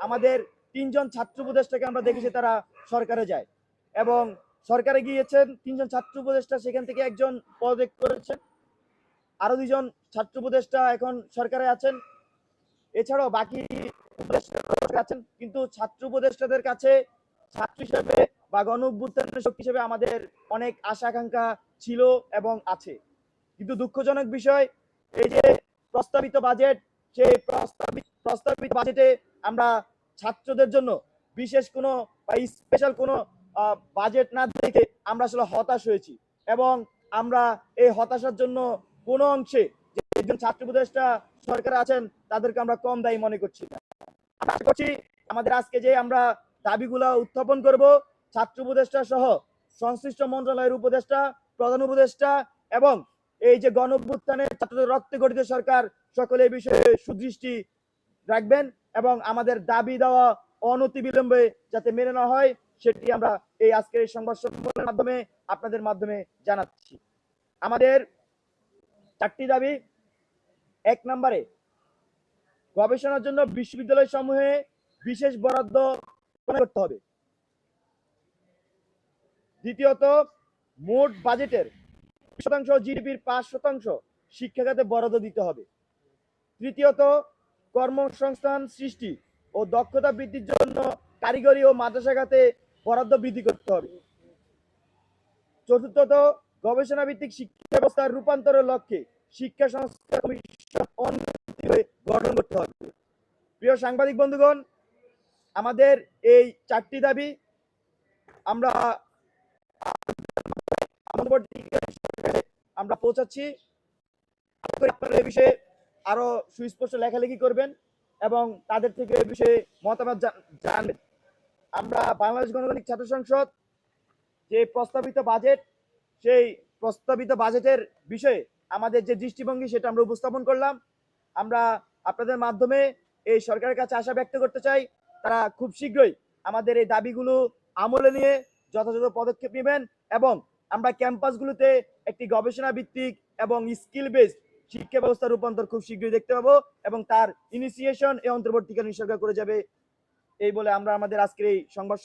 আমাদের তিনজন ছাত্র উপদেষ্টাকে আমরা দেখেছি তারা সরকারে যায়। এবং সরকারে গিয়েছেন, তিনজন ছাত্র উপদেষ্টা সেখান থেকে একজন পদত্যাগ করেছেন। আরও দুজন ছাত্র উপদেষ্টা এখন সরকারে আছেন। এছাড়াও বাকি আছেন, কিন্তু ছাত্র উপদেষ্টাদের কাছে ছাত্র হিসেবে বা গণ অভ্যুত্থানের হিসেবে আমাদের অনেক আশা আকাঙ্ক্ষা ছিল এবং আছে। কিন্তু দুঃখজনক বিষয়, এই যে প্রস্তাবিত বাজেট সেই প্রস্তাবিত প্রস্তাবিত বাজেটে আমরা ছাত্রদের জন্য বিশেষ কোনো বা স্পেশাল কোনো বাজেট না দেখে আমরা আসলে হতাশ হয়েছি। এবং আমরা এই হতাশার জন্য কোনো অংশে একজন ছাত্র উপদেষ্টা সরকার আছেন, তাদেরকে আমরা কম দায়ী মনে করছি না। করছি আমাদের আজকে যে আমরা দাবিগুলা উত্থাপন করব, ছাত্র উপদেষ্টা সহ সংশ্লিষ্ট মন্ত্রণালয়ের উপদেষ্টা, প্রধান উপদেষ্টা এবং এই যে গণ ছাত্রদের রক্তে গঠিত সরকার, সকলে বিষয়ে সুদৃষ্টি রাখবেন। এবং আমাদের দাবি দেওয়া অনতি বিলম্বে যাতে মেনে নেওয়া হয়, সেটি আমরা এই আজকের এই সংবাদ সম্মেলনের মাধ্যমে আপনাদের মাধ্যমে জানাচ্ছি। আমাদের চারটি দাবি। এক নম্বরে, গবেষণার জন্য বিশ্ববিদ্যালয় সমূহে বিশেষ বরাদ্দ করতে হবে। দ্বিতীয়ত, মোট বাজেটের শতাংশ, জিডিপির পাঁচ শতাংশ শিক্ষা খাতে বরাদ্দ দিতে হবে। তৃতীয়ত কর্মসংস্থান সৃষ্টি ও দক্ষতা বৃদ্ধির জন্য কারিগরি ও মাদ্রাসা খাতে বরাদ্দ বৃদ্ধি করতে হবে। চতুর্থত গবেষণা ভিত্তিক শিক্ষা ব্যবস্থার রূপান্তরের লক্ষ্যে শিক্ষা সংস্কার কমিশন গঠন করতে হবে। প্রিয় সাংবাদিক বন্ধুগণ, আমাদের এই চারটি দাবি আমরা আমরা পৌঁছাচ্ছি। আপনারা এই বিষয়ে আরও সুস্পষ্ট লেখালেখি করবেন এবং তাদের থেকে এ বিষয়ে মতামত জানবেন। আমরা বাংলাদেশ গণতান্ত্রিক ছাত্র সংসদ যে প্রস্তাবিত বাজেট, সেই প্রস্তাবিত বাজেটের বিষয়ে আমাদের যে দৃষ্টিভঙ্গি সেটা আমরা উপস্থাপন করলাম। আমরা আপনাদের মাধ্যমে এই সরকারের কাছে আশা ব্যক্ত করতে চাই, তারা খুব শীঘ্রই আমাদের এই দাবিগুলো আমলে নিয়ে যথাযথ পদক্ষেপ নেবেন এবং আমরা ক্যাম্পাসগুলোতে একটি গবেষণা ভিত্তিক এবং স্কিল বেসড শিক্ষা ব্যবস্থা রূপান্তর খুব শীঘ্রই দেখতে পাবো এবং তার ইনিসিয়েশন এই অন্তর্বর্তীকালীন সরকার করে যাবে। এই বলে আমরা আমাদের আজকের এই সংবাদ